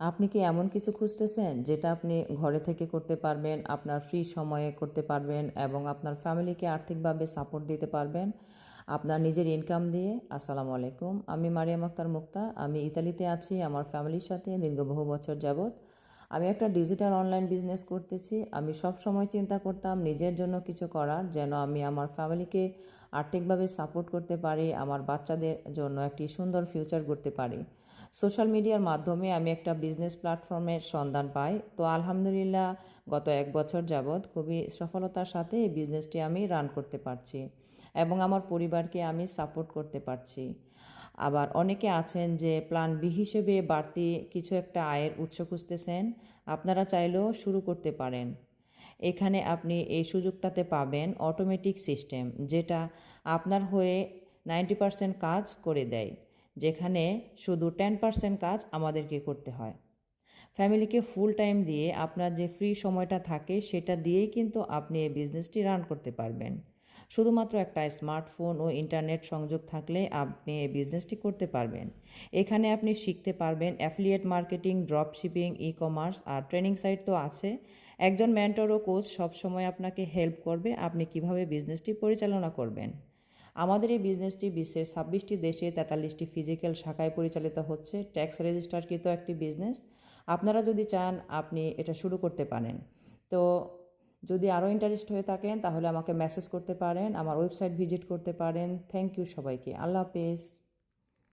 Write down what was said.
আপনি কি এমন কিছু খুঁজতেছেন যেটা আপনি ঘরে থেকে করতে পারবেন, আপনার ফ্রি সময়ে করতে পারবেন এবং আপনার ফ্যামিলিকে আর্থিকভাবে সাপোর্ট দিতে পারবেন? আপনার নিজের ইনকাম দিয়ে? আসসালামু আলাইকুম, আমি মারিয়াম আক্তার মুক্তা, আমি ইতালিতে আছি, আমার ফ্যামিলির সাথে দীর্ঘ বহু বছর যাবৎ। আমি একটা ডিজিটাল অনলাইন বিজনেস করতেছি, আমি সব সময় চিন্তা করতাম নিজের জন্য কিছু করার, যেন আমি আমার ফ্যামিলিকে আর্থিকভাবে সাপোর্ট করতে পারি, আমার বাচ্চাদের জন্য একটি সুন্দর ফিউচার করতে পারি। সোশ্যাল মিডিয়ার মাধ্যমে আমি একটা বিজনেস প্ল্যাটফর্মের সন্ধান পাই। তো আলহামদুলিল্লাহ গত এক বছর যাবৎ খুবই সফলতার সাথে এই বিজনেসটি আমি রান করতে পারছি এবং আমার পরিবারকে আমি সাপোর্ট করতে পারছি। আবার অনেকে আছেন যে প্ল্যান বি হিসেবে বাড়তি কিছু একটা আয়ের উৎস খুঁজতেছেন, আপনারা চাইলেও শুরু করতে পারেন। এখানে আপনি এই সুযোগটাতে পাবেন অটোমেটিক সিস্টেম যেটা আপনার হয়ে নাইনটি পারসেন্ট কাজ করে দেয়। যেখানে শুধু টেন পারসেন্ট কাজ আমাদেরকে করতে হয়। ফ্যামিলিকে ফুল টাইম দিয়ে আপনার যে ফ্রি সময়টা থাকে সেটা দিয়েই কিন্তু আপনি এই বিজনেসটি রান করতে পারবেন। শুধুমাত্র একটা স্মার্টফোন ও ইন্টারনেট সংযোগ থাকলে আপনি এই বিজনেসটি করতে পারবেন। এখানে আপনি শিখতে পারবেন affiliate marketing drop shipping e commerce আর ট্রেনিং সাইট তো আছে। একজন মেন্টর ও কোচ সবসময় আপনাকে হেল্প করবে আপনি কীভাবে বিজনেসটি পরিচালনা করবেন। আমাদের এই বিজনেসটি বিশ্বের ছাব্বিশটি দেশে তেতাল্লিশটি ফিজিক্যাল শাখায় পরিচালিত হচ্ছে ট্যাক্স রেজিস্টারকৃত একটি বিজনেস আপনারা যদি চান, আপনি এটা শুরু করতে পারেন। তো যদি আরও ইন্টারেস্ট হয়ে থাকেন, তাহলে আমাকে মেসেজ করতে পারেন, আমার ওয়েবসাইট ভিজিট করতে পারেন। থ্যাংক ইউ সবাইকে। আল্লাহ হাফেজ।